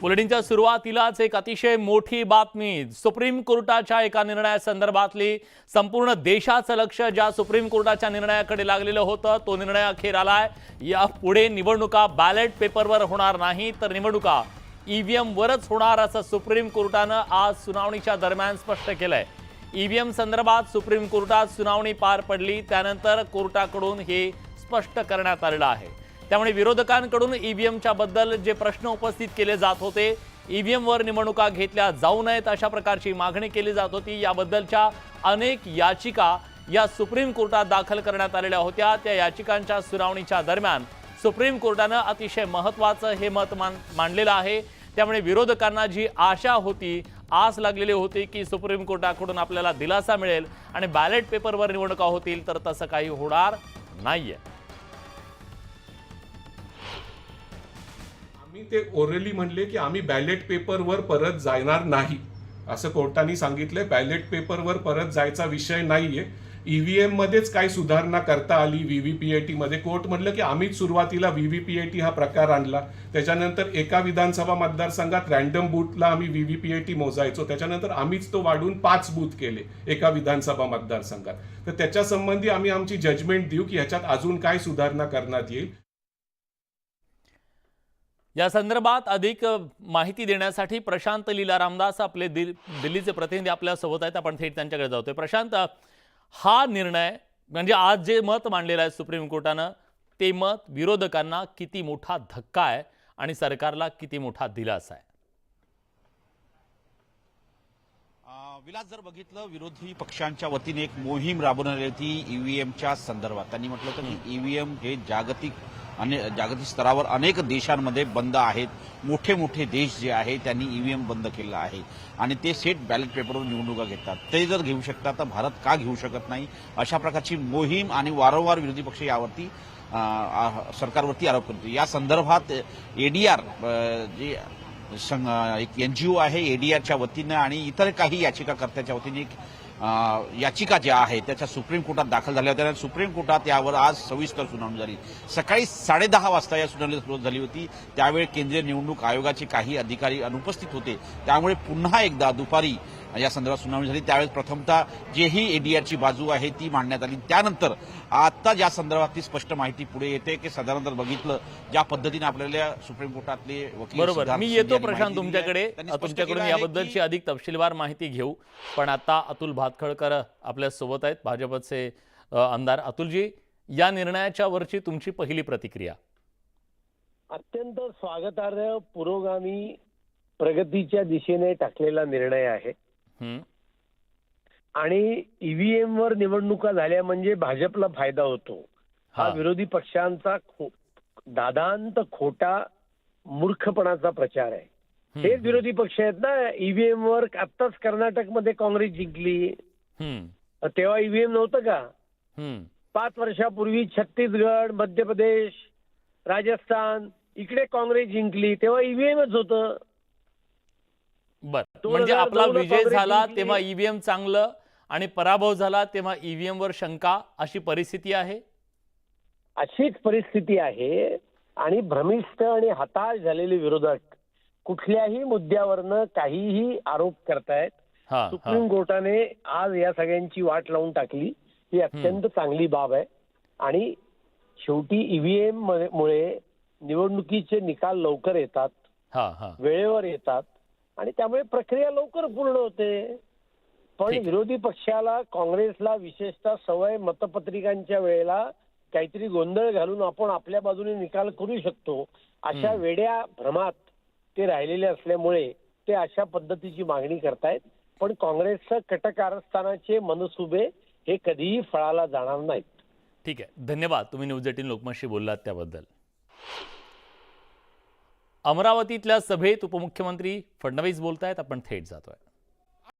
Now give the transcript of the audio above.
बुलेटिनच्या सुरुवातीलाच एक अतिशय मोठी बातमी सुप्रीम कोर्टाच्या एका निर्णयासंदर्भातली संपूर्ण देशाचं लक्ष ज्या सुप्रीम कोर्टाच्या निर्णयाकडे लागलेलं होतं तो निर्णय अखेर आलाय. या पुढे निवडणुका बॅलेट पेपरवर होणार नाही तर निवडणुका ईव्हीएम एमवरच होणार असं सुप्रीम कोर्टानं आज सुनावणीच्या दरम्यान स्पष्ट केलंय. ईव्हीएम संदर्भात सुप्रीम कोर्टात सुनावणी पार पडली त्यानंतर कोर्टाकडून हे स्पष्ट करण्यात आलेलं आहे. त्यामुळे विरोधकांकडून ईव्हीएमच्या बद्दल जे प्रश्न उपस्थित केले जात होते ई व्ही एमवर निवडणुका घेतल्या जाऊ नयेत अशा प्रकारची मागणी केली जात होती. याबद्दलच्या अनेक याचिका या सुप्रीम कोर्टात दाखल करण्यात आलेल्या होत्या. त्या याचिकांच्या सुनावणीच्या दरम्यान सुप्रीम कोर्टानं अतिशय महत्वाचं हे मत मान मांडलेलं आहे. त्यामुळे विरोधकांना जी आशा होती आस लागलेली होती की सुप्रीम कोर्टाकडून आपल्याला दिलासा मिळेल आणि बॅलेट पेपरवर निवडणुका होतील तर तसं काही होणार नाहीये. आम्ही ते ओरली म्हणले की आम्ही बॅलेट पेपरवर परत जाणार नाही. असं कोर्टाने सांगितलंय. बॅलेट पेपरवर परत जायचा विषय नाहीये. ईव्हीएम मध्येच काही सुधारणा करता आली व्हीव्हीपीएटी मध्ये. कोर्ट म्हटलं की आम्हीच सुरुवातीला व्हीव्हीपीएटी हा प्रकार आणला. त्याच्यानंतर एका विधानसभा मतदारसंघात रॅन्डम बूथला आम्ही व्हीव्हीपीएटी मोजायचो. त्याच्यानंतर आम्हीच तो वाढून पाच बूथ केले एका विधानसभा मतदारसंघात. तर त्याच्या संबंधी आम्ही आमची जजमेंट देऊ की ह्याच्यात अजून काय सुधारणा करण्यात येईल. या संदर्भात अधिक माहिती देण्यासाठी प्रशांत लीला रामदास आपले दिल दिल्लीचे प्रतिनिधी आपल्यासोबत आहेत. आपण थेट त्यांच्याकडे जातोय. प्रशांत हा निर्णय म्हणजे आज जे मत मांडलेलं आहे सुप्रीम कोर्टानं ते मत विरोधकांना किती मोठा धक्का आहे आणि सरकारला किती मोठा दिलासा आहे? विलास जर बघितलं विरोधी पक्षांच्या वतीने एक मोहीम राबवण्यात आली होती ईव्हीएमच्या संदर्भात. त्यांनी म्हटलं होतं की ईव्हीएम हे जागतिक अने जागतिक स्तरावर अनेक देशांमध्ये बंद आहेत. मोठे मोठे देश जे आहे त्यांनी ईव्हीएम बंद केलं आहे. आणि ते सेट बॅलेट पेपरवर निवडणुका घेतात. ते जर घेऊ शकतात तर भारत का घेऊ शकत नाही? अशा प्रकारची मोहीम आणि वारंवार विरोधी पक्ष यावरती सरकारवरती आरोप करतो या संदर्भात एडीआर जे संघ एक एनजीओ आहे एडीआरच्या वतीनं आणि इतर काही याचिकाकर्त्याच्या वतीने एक याचिका ज्या आहेत त्याच्या सुप्रीम कोर्टात दाखल झाल्या होत्या. आणि सुप्रीम कोर्टात यावर आज सविस्तर सुनावणी झाली. सकाळी साडेदहा वाजता या सुनावणी सुरुवात झाली होती. त्यावेळी केंद्रीय निवडणूक आयोगाचे काही अधिकारी अनुपस्थित होते. त्यामुळे पुन्हा एकदा दुपारी या संदर्भात सुनावणी झाली. त्यावेळेस प्रथमतः जेही एडीआरची बाजू आहे ती मांडण्यात आली. त्यानंतर आता या संदर्भातली स्पष्ट माहिती पुढे येते की साधारण जर बघितलं ज्या पद्धतीने आपल्याला सुप्रीम कोर्टातले वकील बरोबर. मी येतो प्रशांत. तुमच्याकडे. तुमच्याकडून याबद्दलची अधिक तपशीलवार माहिती घेऊ. पण आता अतुल भातखळकर आपल्यासोबत आहेत. भाजपचे आमदार अतुलजी या निर्णयाच्या वरची तुमची पहिली प्रतिक्रिया? अत्यंत स्वागतार्ह पुरोगामी प्रगतीच्या दिशेने टाकलेला निर्णय आहे? आणि ईव्हीएम वर निवडणुका झाल्या म्हणजे भाजपला फायदा होतो. हा. विरोधी पक्षांचा खो- दादांत खोटा मूर्खपणाचा प्रचार आहे. हं, हेच विरोधी पक्ष आहेत ना ईव्हीएम वर आत्ताच कर्नाटकमध्ये काँग्रेस जिंकली. तेव्हा ईव्हीएम नव्हतं का. पाच वर्षापूर्वी छत्तीसगड मध्य प्रदेश राजस्थान इकडे काँग्रेस जिंकली तेव्हा ईव्हीएमच होतं. बर. म्हणजे आपला विजय झाला. तेव्हा ईव्हीएम चांगलं आणि पराभव झाला तेव्हा ईव्हीएम वर शंका अशी परिस्थिती आहे? अशीच परिस्थिती आहे आणि भ्रमिष्ट आणि हताश झालेले विरोधक कुठल्याही मुद्द्यावरनं काहीही आरोप करतायत. सुप्रीम कोर्टाने आज या सगळ्यांची वाट लावून टाकली. ही अत्यंत चांगली बाब आहे. आणि शेवटी ईव्हीएम मुळे निवडणुकीचे निकाल लवकर येतात. वेळेवर येतात. आणि त्यामुळे प्रक्रिया लवकर पूर्ण होते. पण. विरोधी पक्षाला काँग्रेसला विशेषतः सवय मतपत्रिकांच्या वेळेला काहीतरी गोंधळ घालून आपण आपल्या बाजूने निकाल करू शकतो. अशा. वेड्या भ्रमात ते राहिलेले असल्यामुळे ते अशा पद्धतीची मागणी करतायत. पण काँग्रेसचं कटकारस्थानाचे मनसुबे हे कधीही फळाला जाणार नाहीत. ठीक आहे. धन्यवाद. तुम्ही न्यूज एटीन लोकमतशी बोललात त्याबद्दल. अमरावतीतल्या सभेत उपमुख्यमंत्री फडणवीस बोलत आहेत आपण थेट जातोय.